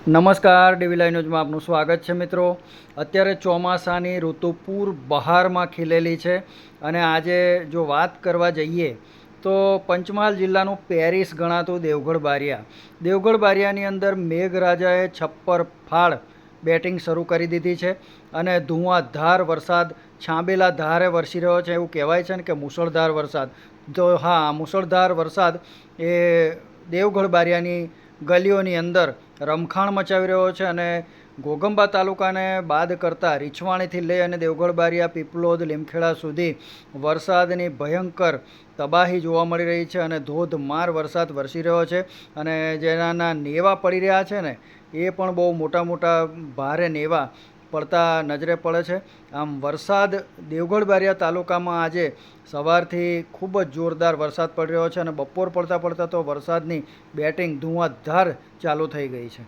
નમસ્કાર ડીવીલાઈ ન્યૂઝમાં આપનું સ્વાગત છે મિત્રો. અત્યારે ચોમાસાની ઋતુ પૂર બહારમાં ખીલેલી છે અને આજે જો વાત કરવા જઈએ તો પંચમહાલ જિલ્લાનું પેરિસ ગણાતું દેવગઢ બારિયા. દેવગઢ બારિયાની અંદર મેઘરાજાએ છપ્પર ફાળ બેટિંગ શરૂ કરી દીધી છે અને ધુઆંધાર વરસાદ, છાંબેલા ધારે વરસી રહ્યો છે એવું કહેવાય છે ને કે મુસળધાર વરસાદ. તો હા મુસળધાર વરસાદ એ દેવગઢ બારિયાની ગલીઓની અંદર રમખાણ મચાવી રહ્યો છે અને ઘોગંબા તાલુકાને બાદ કરતાં રીછવાણીથી લઈ અને દેવગઢ બારિયા પીપલોદ, લીમખેડા સુધી વરસાદની ભયંકર તબાહી જોવા મળી રહી છે અને ધોધમાર વરસાદ વરસી રહ્યો છે અને જેના નેવા પડી રહ્યા છે ને, એ પણ બહુ મોટા મોટા ભારે નેવા પડતા નજરે પડે છે. આમ વરસાદ દેવગઢ બારિયા તાલુકામાં આજે સવારથી ખૂબ જ જોરદાર વરસાદ પડી રહ્યો છે અને બપોર પડતા પડતા તો વરસાદની બેટિંગ ધુઆધાર ચાલુ થઈ ગઈ છે.